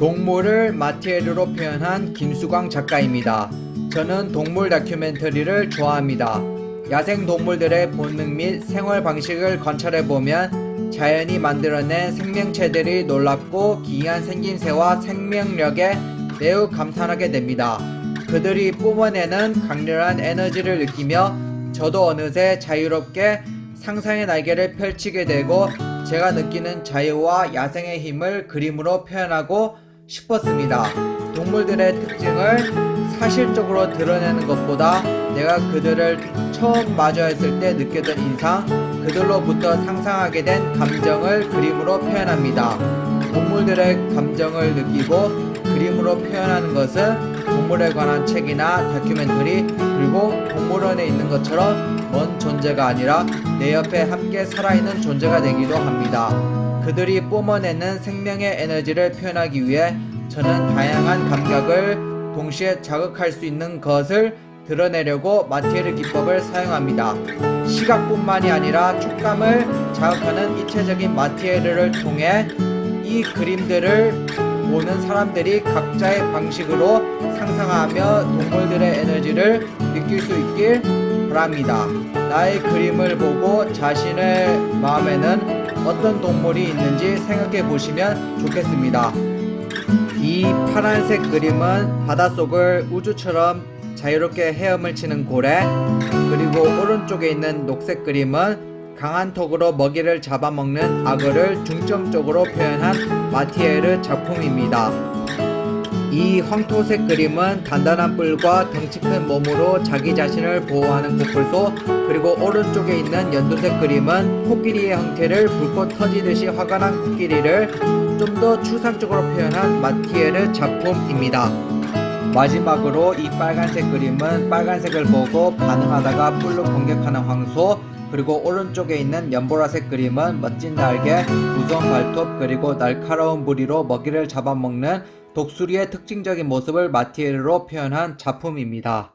동물을 마티에르로 표현한 김수광 작가입니다. 저는 동물 다큐멘터리를 좋아합니다. 야생 동물들의 본능 및 생활 방식을 관찰해 보면 자연이 만들어낸 생명체들이 놀랍고 기이한 생김새와 생명력에 매우 감탄하게 됩니다. 그들이 뿜어내는 강렬한 에너지를 느끼며 저도 어느새 자유롭게 상상의 날개를 펼치게 되고 제가 느끼는 자유와 야생의 힘을 그림으로 표현하고 싶었습니다. 동물들의 특징을 사실적으로 드러내는 것보다 내가 그들을 처음 마주했을 때 느꼈던 인상, 그들로부터 상상하게 된 감정을 그림으로 표현합니다. 동물들의 감정을 느끼고 그림으로 표현하는 것은 동물에 관한 책이나 다큐멘터리 그리고 동물원에 있는 것처럼 먼 존재가 아니라 내 옆에 함께 살아있는 존재가 되기도 합니다. 그들이 뿜어내는 생명의 에너지를 표현하기 위해 저는 다양한 감각을 동시에 자극할 수 있는 것을 드러내려고 마티에르 기법을 사용합니다. 시각뿐만이 아니라 촉감을 자극하는 입체적인 마티에르를 통해 이 그림들을 보는 사람들이 각자의 방식으로 상상하며 동물들의 에너지를 느낄 수 있길 바랍니다. 나의 그림을 보고 자신의 마음에는 어떤 동물이 있는지 생각해 보시면 좋겠습니다. 이 파란색 그림은 바닷속을 우주처럼 자유롭게 헤엄을 치는 고래, 그리고 오른쪽에 있는 녹색 그림은 강한 턱으로 먹이를 잡아먹는 악어를 중점적으로 표현한 마티에르 작품입니다. 이 황토색 그림은 단단한 뿔과 덩치 큰 몸으로 자기 자신을 보호하는 코뿔소 그리고 오른쪽에 있는 연두색 그림은 코끼리의 형태를 불꽃 터지듯이 화가 난 코끼리를 좀 더 추상적으로 표현한 마티에르 작품입니다. 마지막으로 이 빨간색 그림은 빨간색을 보고 반응하다가 뿔로 공격하는 황소 그리고 오른쪽에 있는 연보라색 그림은 멋진 날개, 무서운 발톱 그리고 날카로운 부리로 먹이를 잡아먹는 독수리의 특징적인 모습을 마티에르로 표현한 작품입니다.